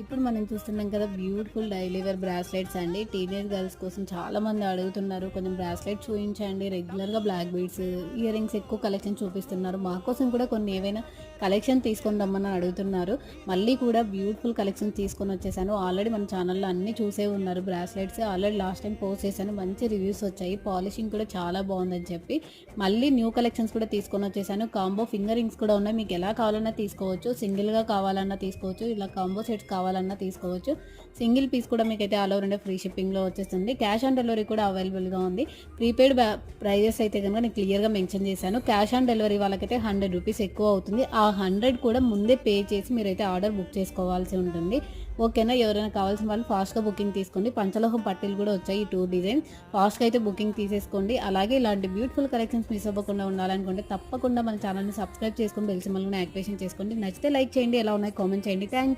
ఇప్పుడు మనం చూస్తున్నాం కదా బ్యూటిఫుల్ డైలీవేర్ బ్రాస్లెట్స్ అండి. టీనేజ్ గర్ల్స్ కోసం చాలామంది అడుగుతున్నారు కొంచెం బ్రాస్లెట్ చూపించండి రెగ్యులర్గా బ్లాక్ బీడ్స్ ఇయర్ రింగ్స్ ఎక్కువ కలెక్షన్ చూపిస్తున్నారు. మా కోసం కూడా కొన్ని ఏవైనా కలెక్షన్ తీసుకొని రమ్మని అడుగుతున్నారు. మళ్ళీ కూడా బ్యూటిఫుల్ కలెక్షన్ తీసుకొని వచ్చేసాను. ఆల్రెడీ మన ఛానల్లో అన్ని చూసే ఉన్నారు bracelets already last time post చేశాను. మంచి రివ్యూస్ వచ్చాయి. పాలిషింగ్ కూడా చాలా బాగుందని చెప్పి మళ్ళీ న్యూ కలెక్షన్స్ కూడా తీసుకొని వచ్చేసాను. కాంబో ఫింగర్ రింగ్స్ కూడా ఉన్నాయి. మీకు ఎలా కావాలన్నా తీసుకోవచ్చు. సింగిల్గా కావాలన్నా తీసుకోవచ్చు. ఇలా కాంబో సెట్స్ కావాలి కావాలన్నా తీసుకోవచ్చు. సింగిల్ పీస్ కూడా మీకు అయితే ఆల్ ఓవర్ ఇండియా ఫ్రీ షిప్పింగ్లో వచ్చేస్తుంది. క్యాష్ ఆన్ డెలివరీ కూడా అవైలబుల్గా ఉంది. ప్రీపెయిడ్ ప్రైజెస్ అయితే కనుక నేను క్లియర్గా మెన్షన్ చేశాను. క్యాష్ ఆన్ డెలివరీ వాళ్ళకైతే హండ్రెడ్ రూపీస్ ఎక్కువ అవుతుంది. ఆ హండ్రెడ్ కూడా ముందే పే చేసి మీరైతే ఆర్డర్ బుక్ చేసుకోవాల్సి ఉంటుంది. ఓకేనా? ఎవరైనా కావాల్సిన వాళ్ళు ఫాస్ట్గా బుకింగ్ తీసుకోండి. పంచలోహం పట్టీలు కూడా వచ్చాయి ఈ టూ డిజైన్. ఫాస్ట్గా అయితే బుకింగ్ తీసేసుకోండి. అలాగే ఇలాంటి బ్యూటిఫుల్ కలెక్షన్స్ మిస్ అవ్వకుండా ఉండాలనుకుంటే తప్పకుండా మన ఛానల్ని సబ్స్క్రైబ్ చేసుకొని బెల్ సింబల్ని యాక్టివేషన్ చేసుకోండి. నచ్చితే లైక్ చేయండి. ఎలా ఉన్నాయి కామెంట్ చేయండి. Thank you